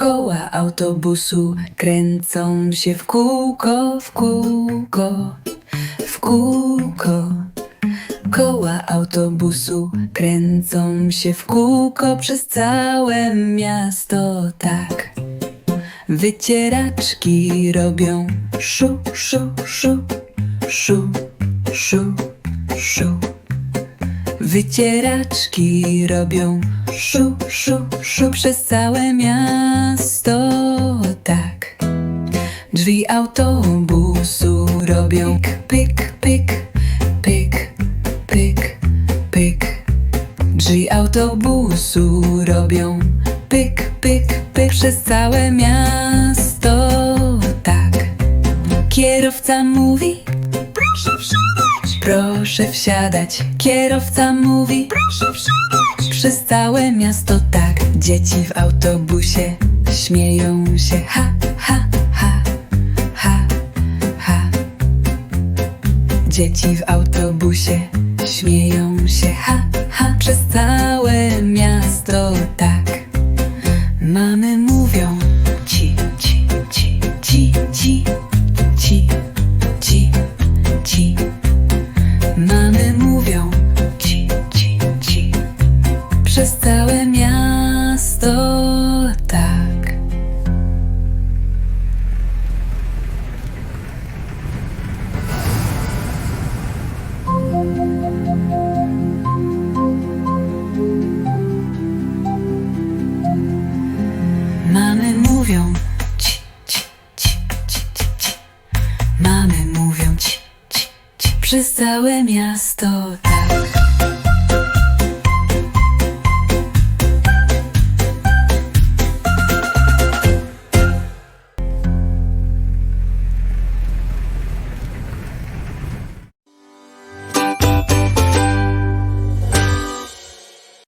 Koła autobusu kręcą się w kółko, w kółko, w kółko. Koła autobusu kręcą się w kółko przez całe miasto, tak. Wycieraczki robią szu, szu, szu, szu, szu, szu. Wycieraczki robią szu, szu, szu przez całe miasto, Drzwi autobusu robią pyk, pyk, pyk, pyk, pyk. Drzwi autobusu robią pyk, pyk, pyk przez całe miasto, tak. Kierowca mówi, Proszę wsiadać! proszę wsiadać. Kierowca mówi, Proszę wsiadać! przez całe miasto tak. Dzieci w autobusie śmieją się, ha, ha, Dzieci w autobusie śmieją się, ha, ha, przez całe miasto tak. Mamy mówią ci, ci, ci, ci, ci, ci, ci, ci. Mamy mówią ci, ci, ci, przez całe mówią ci, ci, ci, ci, ci, ci. Mamy mówią ci, ci, ci, przez całe miasto tak.